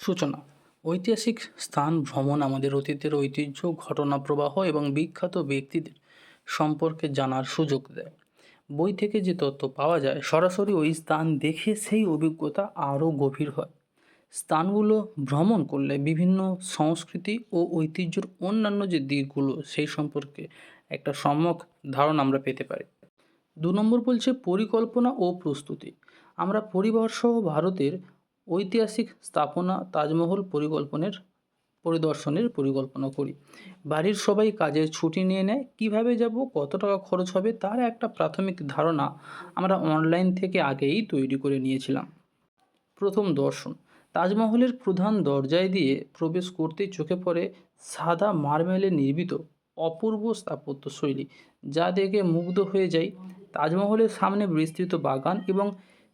সূচনা। ঐতিহাসিক স্থান ভ্রমণ আমাদের অতীতের ঐতিহ্য ঘটনা প্রবাহ এবং বিখ্যাত ব্যক্তিদের সম্পর্কে জানার সুযোগ দেয়। বই থেকে যে তথ্য পাওয়া যায়, সরাসরি ওই স্থান দেখে সেই অভিজ্ঞতা আরও গভীর হয়। স্থানগুলো ভ্রমণ করলে বিভিন্ন সংস্কৃতি ও ঐতিহ্যর অন্যান্য যে দিকগুলো, সেই সম্পর্কে একটা সম্যক ধারণা আমরা পেতে পারি। দু নম্বর বলছে পরিকল্পনা ও প্রস্তুতি। আমরা পরিবার সহ ভারতের ঐতিহাসিক স্থাপনা তাজমহল পরিকল্পনের, পরিদর্শনের পরিকল্পনা করি। বাড়ির সবাই কাজের ছুটি নিয়ে নেয়, কীভাবে যাব, কত টাকা খরচ হবে, তার একটা প্রাথমিক ধারণা আমরা অনলাইন থেকে আগেই তৈরি করে নিয়েছিলাম। প্রথম দর্শন, তাজমহলের প্রধান দরজায় দিয়ে প্রবেশ করতেই চোখে পড়ে সাদা মার্বেলে নির্মিত অপূর্ব স্থাপত্য শৈলী, যা দেখে মুগ্ধ হয়ে যাই। তাজমহলের সামনে বিস্তৃত বাগান এবং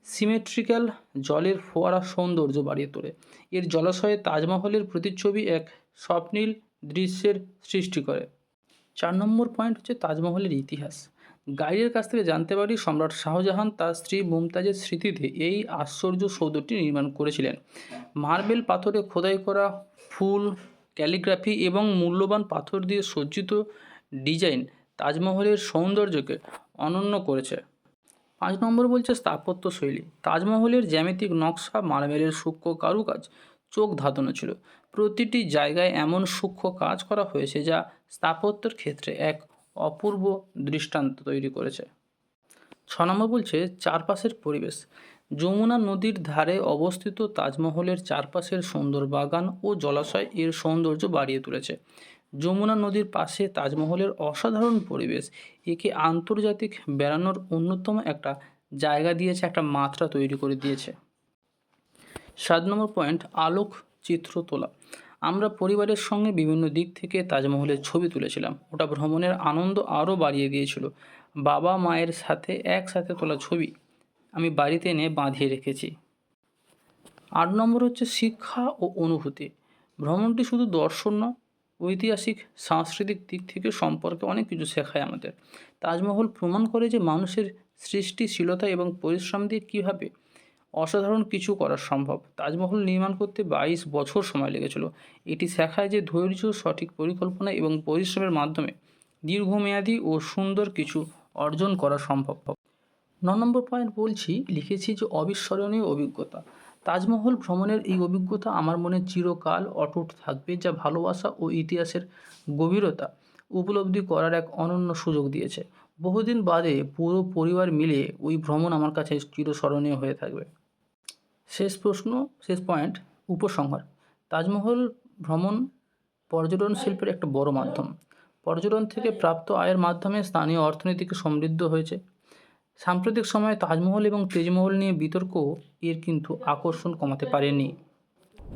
সিমেট্রিক্যাল জলের ফোয়ারা সৌন্দর্য বাড়িয়ে তোলে। এর জলাশয়ে তাজমহলের প্রতিচ্ছবি এক স্বপ্নীল দৃশ্যের সৃষ্টি করে। চার নম্বর পয়েন্ট হচ্ছে তাজমহলের ইতিহাস। গাইডের কাছ থেকে জানতে পারি সম্রাট শাহজাহান তার স্ত্রী মুমতাজের স্মৃতিতে এই আশ্চর্য সৌধটি নির্মাণ করেছিলেন। মার্বেল পাথরে খোদাই করা ফুল, ক্যালিগ্রাফি এবং মূল্যবান পাথর দিয়ে সজ্জিত ডিজাইন তাজমহলের সৌন্দর্যকে অনন্য করেছে। পাঁচ নম্বর বলছে স্থাপত্য শৈলী তাজমহলের জ্যামিতিক নকশা মার্বেলের সূক্ষ্ম কারুকাজ, চোখ ধাঁধানো ছিল। প্রতিটি জায়গায় এমন সূক্ষ্ম কাজ করা হয়েছে যা স্থাপত্যের ক্ষেত্রে এক অপূর্ব দৃষ্টান্ত তৈরি করেছে। ছ নম্বর বলছে চারপাশের পরিবেশ। যমুনা নদীর ধারে অবস্থিত তাজমহলের চারপাশের সুন্দর বাগান ও জলাশয় এর সৌন্দর্য বাড়িয়ে তুলেছে। যমুনা নদীর পাশে তাজমহলের অসাধারণ পরিবেশ। একে আন্তর্জাতিক বেড়ানোর অন্যতম একটা জায়গা দিয়েছে, একটা মাত্রা তৈরি করে দিয়েছে। সাত নম্বর পয়েন্ট, আলোক চিত্র তোলা। আমরা পরিবারের সঙ্গে বিভিন্ন দিক থেকে তাজমহলের ছবি তুলেছিলাম। ওটা ভ্রমণের আনন্দ আরও বাড়িয়ে দিয়েছিল। বাবা মায়ের সাথে একসাথে তোলা ছবি আমি বাড়িতে এনে বাঁধিয়ে রেখেছি। আট নম্বর হচ্ছে শিক্ষা ও অনুভূতি। ভ্রমণটি শুধু দর্শন নয় ঐতিহাসিক, সাংস্কৃতিক দিক থেকে সম্পর্কে অনেক কিছু শেখায় আমাদের। তাজমহল প্রমাণ করে যে মানুষের সৃষ্টিশীলতা এবং পরিশ্রম দিয়ে কীভাবে অসাধারণ কিছু করা সম্ভব। তাজমহল নির্মাণ করতে বাইশ বছর সময় লেগেছিল। এটি শেখায় যে ধৈর্য, সঠিক পরিকল্পনা এবং পরিশ্রমের মাধ্যমে দীর্ঘমেয়াদী ও সুন্দর কিছু অর্জন করা সম্ভব। ন নম্বর পয়েন্ট বলছি, লিখেছি যে অবিস্মরণীয় অভিজ্ঞতা। তাজমহল ভ্রমণের এই অভিজ্ঞতা আমার মনে চিরকাল অটুট থাকবে, যা ভালোবাসা ও ইতিহাসের গভীরতা উপলব্ধি করার এক অনন্য সুযোগ দিয়েছে। বহুদিন বাদে পুরো পরিবার মিলে ওই ভ্রমণ আমার কাছে চিরস্মরণীয় হয়ে থাকবে। শেষ প্রশ্ন, শেষ পয়েন্ট, উপসংহার। তাজমহল ভ্রমণ পর্যটন শিল্পের একটা বড় মাধ্যম। পর্যটন থেকে প্রাপ্ত আয়ের মাধ্যমে স্থানীয় অর্থনীতিকে সমৃদ্ধ হয়েছে। সাম্প্রতিক সময়ে তাজমহল এবং তেজমহল নিয়ে বিতর্ক এর কিন্তু আকর্ষণ কমাতে পারেনি।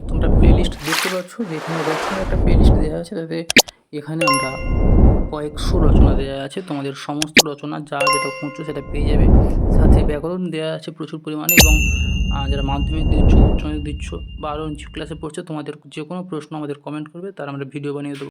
তোমরা প্লেলিস্ট দেখতে পাচ্ছ যেখানে রচনার একটা প্লেলিস্ট দেওয়া আছে, তাতে এখানে আমরা কয়েকশো রচনা দেওয়া আছে। তোমাদের সমস্ত রচনা যা যেটা খুঁজছো সেটা পেয়ে যাবে। সাথে ব্যাকরণ দেওয়া আছে প্রচুর পরিমাণে এবং যারা মাধ্যমিক দিচ্ছ, উচ্চ মাধ্যমিক দিচ্ছ বা আরও ক্লাসে পড়ছো, তোমাদের যে কোনো প্রশ্ন আমাদের কমেন্ট করবে, তার আমরা ভিডিও বানিয়ে দেবো।